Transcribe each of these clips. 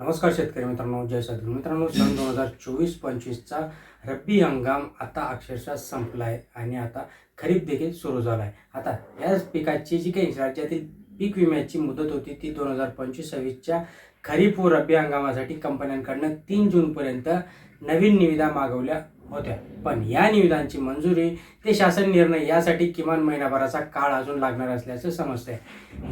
नमस्कार शेतकरी मित्रांनो जय सद्गुरू. मित्रांनो सन दोन हजार चोवीस पंचवीसचा रब्बी हंगाम आता अक्षरशः संपला आहे आणि आता खरीप देखील सुरू झाला आहे आता या पिकाची जी काही राज्यातील पीक विम्याची मुदत होती ती दोन हजार पंचवीस सव्वीसच्या खरीप व रब्बी हंगामासाठी कंपन्यांकडनं तीन जूनपर्यंत नवीन निविदा मागवल्या होत्या. पण या निविदांची मंजुरी ते शासन निर्णय यासाठी किमान महिनाभराचा काळ अजून लागणार असल्याचं समजतंय.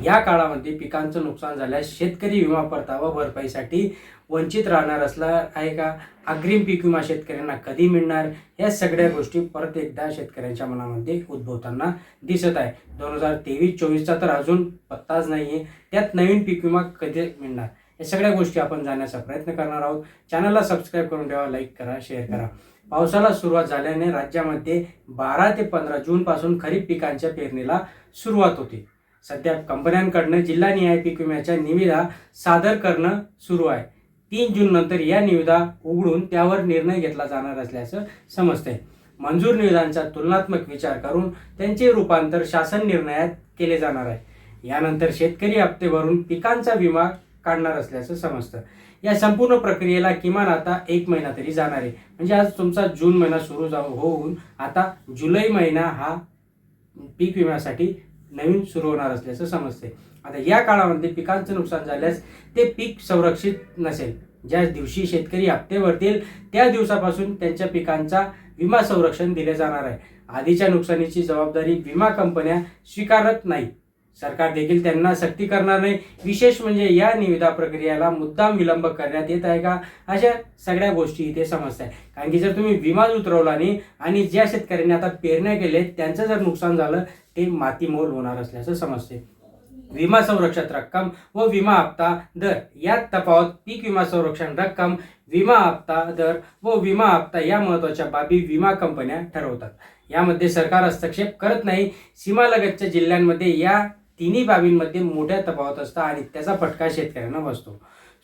या काळामध्ये पिकांचं नुकसान झाल्यास शेतकरी विमा परतावा भरपाईसाठी वंचित राहणार असला आहे का? अग्रिम पीक विमा शेतकऱ्यांना कधी मिळणार? या सगळ्या गोष्टी परत एकदा शेतकऱ्यांच्या मनामध्ये उद्भवताना दिसत आहे. दोन हजार तेवीस चोवीसचा तर अजून पत्ताच नाही आहे त्यात नवीन पीक विमा कधी मिळणार? या सगळ्या गोष्टी आपण जाण्याचा प्रयत्न करणार आहोत. चॅनलला सबस्क्राईब करून ठेवा लाईक करा शेअर करा. पावसाला सुरुवात झाल्याने राज्यामध्ये बारा ते पंधरा जूनपासून खरीप पिकांच्या पेरणीला सुरुवात होते. सध्या कंपन्यांकडनं जिल्हानिहाय पीक विम्याच्या निविदा सादर करणं सुरू आहे. तीन जून नंतर या निविदा उघडून त्यावर निर्णय घेतला जाणार असल्याचं समजतंय. मंजूर निविदांचा तुलनात्मक विचार करून त्यांचे रूपांतर शासन निर्णयात केले जाणार आहे. यानंतर शेतकरी हप्ते भरून पिकांचा विमा काढणार असल्याचं समजतं. या संपूर्ण प्रक्रियेला किमान आता एक महिना तरी जाणार आहे. म्हणजे आज तुमचा जून महिना सुरू जाऊ होऊन आता जुलै महिना हा पीक विम्यासाठी नवीन सुरू होणार असल्याचं समजते आता या काळामध्ये पिकांचं नुकसान झाल्यास ते पीक संरक्षित नसेल. ज्या दिवशी शेतकरी हप्ते भरतील त्या दिवसापासून त्यांच्या पिकांचा विमा संरक्षण दिले जाणार आहे. आधीच्या नुकसानीची जबाबदारी विमा कंपन्या स्वीकारत नाही सरकार देखील त्यांना सक्ती करणार नाही. विशेष म्हणजे या निविदा प्रक्रियेला मुद्दाम विलंब करण्यात येत आहे का? अशा सगळ्या गोष्टी इथे समजत आहे कारण की जर तुम्ही विमा उतरवला नाही आणि ज्या शेतकऱ्यांनी आता पेरण्या केले त्यांचं जर नुकसान झालं ते मातीमोल होणार असल्याचं समजते विमा संरक्षण रक्कम व विमा हप्ता दर यात तफावत पीक विमा संरक्षण रक्कम विमा हप्ता दर व विमा हप्ता या महत्त्वाच्या बाबी विमा कंपन्या ठरवतात. यामध्ये सरकार हस्तक्षेप करत नाही. सीमालगतच्या जिल्ह्यांमध्ये या तिन्ही बाबींमध्ये मोठ्या तफावत असतात आणि त्याचा फटका शेतकऱ्यांना बसतो.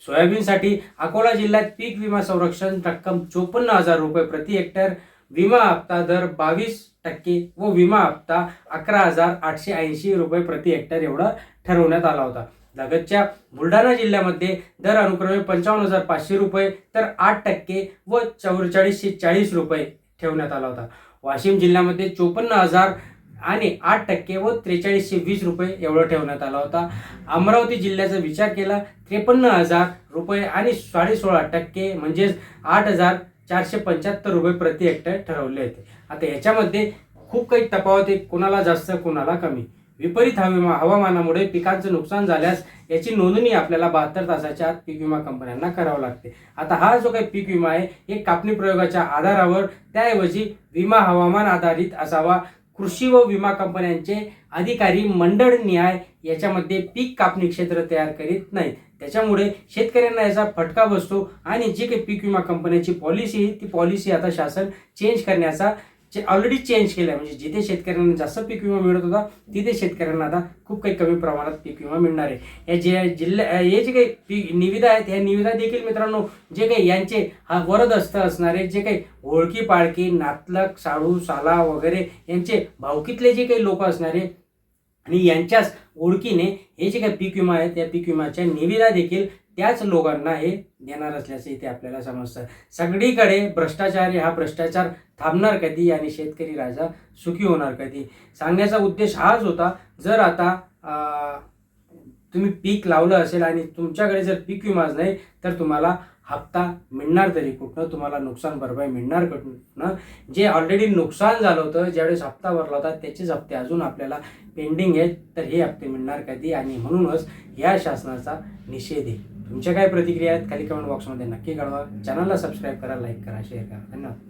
सोयाबीनसाठी अकोला जिल्ह्यात पीक विमा संरक्षण रक्कम चोपन्न हजार रुपये प्रति हेक्टर विमा हप्ता दर बावीस टक्के व विमा हप्ता अकरा हजार आठशे ऐंशी रुपये प्रति हेक्टर एवढा ठरवण्यात आला होता. लगतच्या बुलढाणा जिल्ह्यामध्ये दर अनुक्रमे पंचावन्न हजार पाचशे रुपये तर आठ टक्के व चौवेचाळीसशे चाळीस रुपये ठेवण्यात आला होता. वाशिम जिल्ह्यामध्ये चोपन्न हजार आणि आठ टक्के व त्रेचाळीसशे वीस रुपये एवढं ठेवण्यात आला होता. अमरावती जिल्ह्याचा विचार केला त्रेपन्न हजार रुपये आणि साडे सोळा टक्के म्हणजेच आठ हजार चारशे पंच्याहत्तर रुपये प्रति हेक्टर ठरवले होते. आता याच्यामध्ये खूप काही तफावत आहे कोणाला जास्त कोणाला कमी. विपरीत हवामा हवामानामुळे पिकांचं नुकसान झाल्यास याची नोंदणी आपल्याला बहात्तर तासाच्या आत पीक विमा कंपन्यांना करावं लागते. आता हा जो काही पीक विमा आहे हे कापणी प्रयोगाच्या आधारावर त्याऐवजी विमा हवामान आधारित असावा कृषी व विमा कंपन्यांचे अधिकारी मंडळ न्याय याच्यामध्ये पीक कापणी क्षेत्र तयार करीत नाहीत. त्याच्यामुळे शेतकऱ्यांना याचा फटका बसतो आणि जी काही पीक विमा कंपन्याची पॉलिसी आहे ती पॉलिसी आता शासन चेंज करण्याचा जे ऑलरेडी चेंज केलं आहे म्हणजे जिथे शेतकऱ्यांना जास्त पीक विमा मिळत होता तिथे शेतकऱ्यांना आता खूप काही कमी प्रमाणात पीक विमा मिळणार आहे. या जे जिल्ह्या हे जे काही पीक निविदा आहेत ह्या निविदा देखील मित्रांनो जे काही यांचे हा वरदस्त असणारे जे काही ओळखी पाळखी नातलक साडू साला वगैरे यांचे भावकीतले जे काही लोक असणारे आणि यांच्याच ओळखीने हे जे काही पीक विमा आहेत त्या पीक विमाच्या निविदा देखील त्याच लोकांना हे देणार असल्याचं इथे आपल्याला समजतं. सगळीकडे भ्रष्टाचारी हा भ्रष्टाचार थांबणार कधी आणि शेतकरी राजा सुखी होणार कधी? सांगण्याचा उद्देश हाच होता जर आता तुम्ही पीक लावलं असेल आणि तुमच्याकडे जर पीक विमाच नाही तर तुम्हाला हप्ता मिळणार तरी कुठनं? तुम्हाला नुकसान भरपाई मिळणार कुठनं? जे ऑलरेडी नुकसान झालं होतं ज्यावेळेस हप्ता भरला होता त्याचेच हप्ते अजून आपल्याला पेंडिंग आहेत तर हे हप्ते मिळणार कधी? आणि म्हणूनच या शासनाचा निषेध आहे. तुमच्या काय प्रतिक्रिया आहेत खाली कमेंट बॉक्समध्ये नक्की कळवा. चॅनलला सबस्क्राईब करा लाईक करा शेअर करा. धन्यवाद.